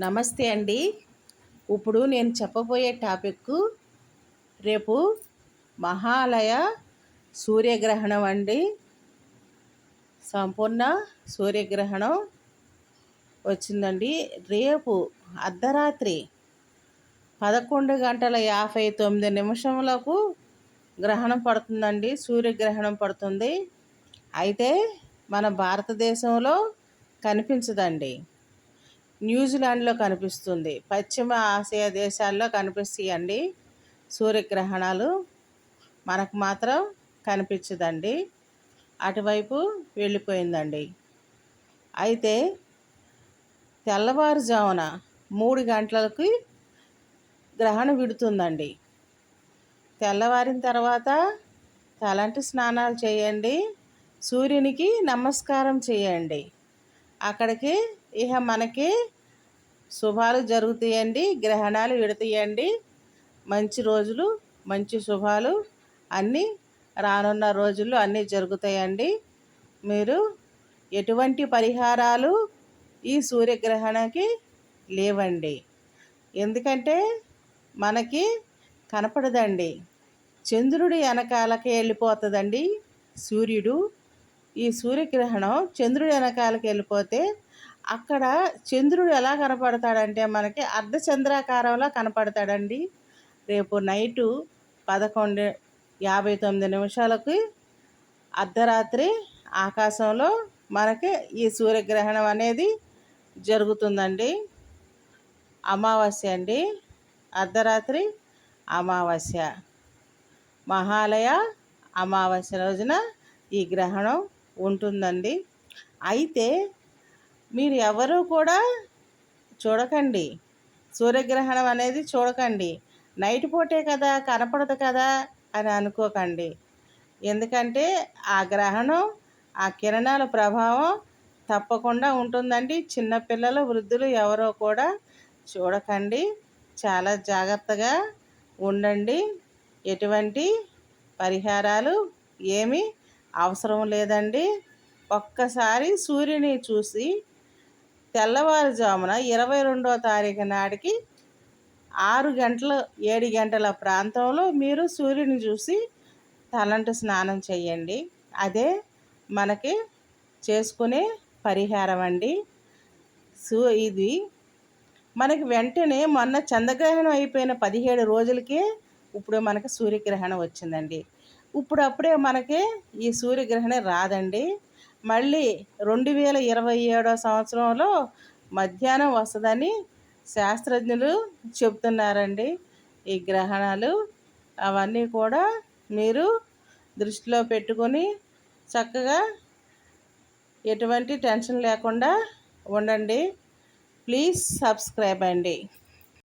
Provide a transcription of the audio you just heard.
నమస్తే అండి. ఇప్పుడు నేను చెప్పబోయే టాపిక్ రేపు మహాలయ సూర్యగ్రహణం అండి. సంపూర్ణ సూర్యగ్రహణం వచ్చిందండి. రేపు అర్ధరాత్రి పదకొండు గంటల యాభై తొమ్మిది నిమిషములకు గ్రహణం పడుతుందండి. సూర్యగ్రహణం పడుతుంది. అయితే మన భారతదేశంలో కనిపించదండి. న్యూజిలాండ్లో కనిపిస్తుంది. పశ్చిమ ఆసియా దేశాల్లో కనిపిస్తాయండి సూర్యగ్రహణాలు. మనకు మాత్రం కనిపించదండి. అటువైపు వెళ్ళిపోయిందండి. అయితే తెల్లవారుజామున మూడు గంటలకి గ్రహణం విడుతుందండి. తెల్లవారిన తర్వాత తలంటి స్నానాలు చేయండి. సూర్యునికి నమస్కారం చేయండి. అక్కడికి ఇక మనకి శుభాలు జరుగుతాయండి గ్రహణాలు విడతాయండి. మంచి రోజులు మంచి శుభాలు అన్నీ రానున్న రోజుల్లో అన్నీ జరుగుతాయండి. మీరు ఎటువంటి పరిహారాలు ఈ సూర్యగ్రహణకి లేవండి. ఎందుకంటే మనకి కనపడదండి. చంద్రుడి వెనకాలకి వెళ్ళిపోతుందండి సూర్యుడు. ఈ సూర్యగ్రహణం చంద్రుడి వెనకాలకి వెళ్ళిపోతే అక్కడ చంద్రుడు ఎలా కనపడతాడంటే మనకి అర్ధచంద్రాకారంలో కనపడతాడండి. రేపు నైటు పదకొండు యాభై తొమ్మిది నిమిషాలకి అర్ధరాత్రి ఆకాశంలో మనకి ఈ సూర్యగ్రహణం అనేది జరుగుతుందండి. అమావాస్య అండి. అర్ధరాత్రి అమావాస్య. మహాలయ అమావాస్య రోజున ఈ గ్రహణం ఉంటుందండి. అయితే మీరు ఎవరు కూడా చూడకండి. సూర్యగ్రహణం అనేది చూడకండి. నైట్ పూటే కదా కనపడదు కదా అని అనుకోకండి. ఎందుకంటే ఆ గ్రహణం ఆ కిరణాల ప్రభావం తప్పకుండా ఉంటుందండి. చిన్నపిల్లలు వృద్ధులు ఎవరో కూడా చూడకండి. చాలా జాగ్రత్తగా ఉండండి. ఎటువంటి పరిహారాలు ఏమీ అవసరం లేదండి. ఒక్కసారి సూర్యుని చూసి తెల్లవారుజామున ఇరవై రెండో తారీఖు నాటికి ఆరు గంటల ఏడు గంటల ప్రాంతంలో మీరు సూర్యుని చూసి తలంటు స్నానం చేయండి. అదే మనకి చేసుకునే పరిహారం అండి. సూ ఇది మనకి వెంటనే మొన్న చంద్రగ్రహణం అయిపోయిన పదిహేడు రోజులకే ఇప్పుడు మనకి సూర్యగ్రహణం వచ్చిందండి. ఇప్పుడు అప్పుడే మనకి ఈ సూర్యగ్రహణం రాదండి. మళ్ళీ రెండు వేల ఇరవై ఏడో సంవత్సరంలో మధ్యాహ్నం వస్తుందని శాస్త్రజ్ఞులు చెబుతున్నారండి. ఈ గ్రహణాలు అవన్నీ కూడా మీరు దృష్టిలో పెట్టుకొని చక్కగా ఎటువంటి టెన్షన్ లేకుండా ఉండండి. ప్లీజ్ సబ్స్క్రైబ్ అండి.